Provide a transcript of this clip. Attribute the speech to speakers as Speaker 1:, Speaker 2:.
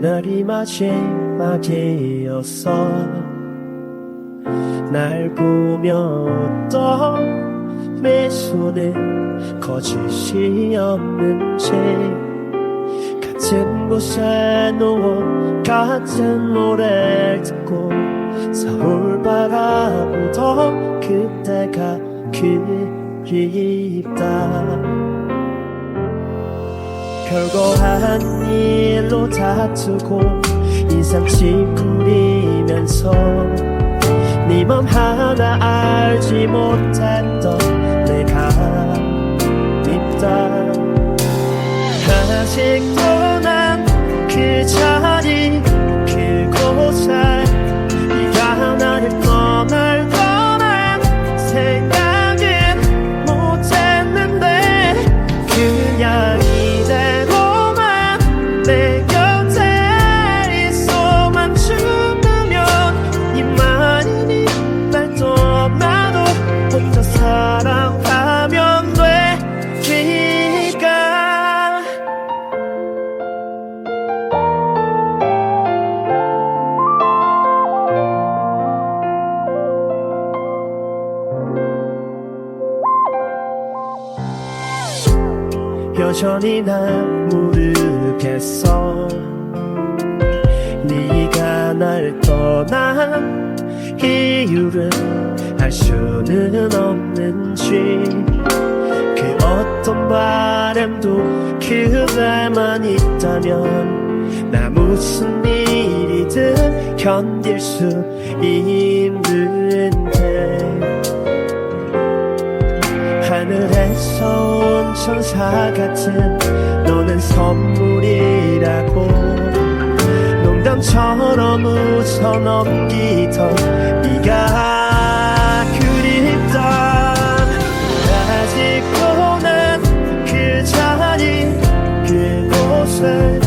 Speaker 1: 그날이 마지막이었어 날 보며 어떤 미소는 거짓이 없는지 같은 곳에 누워 같은 노래를 듣고 서울 바라보던 그때가 그립다 별거 아닌 일로 다투고 인상 찌푸리면서 네 맘 하나 알지 못했던 내가 밉다. 아직도 난그자 여전히 난 모르겠어. 네가 날 떠난 이유를 알 수는 없는지. 그 어떤 바람도 그대만 있다면 나 무슨 일이든 견딜 수 있는데 하늘에서 온 천사 같은 너는 선물이라고. 농담처럼 웃어 넘기던 네가 그립다 아직도 난 그 자리 그곳에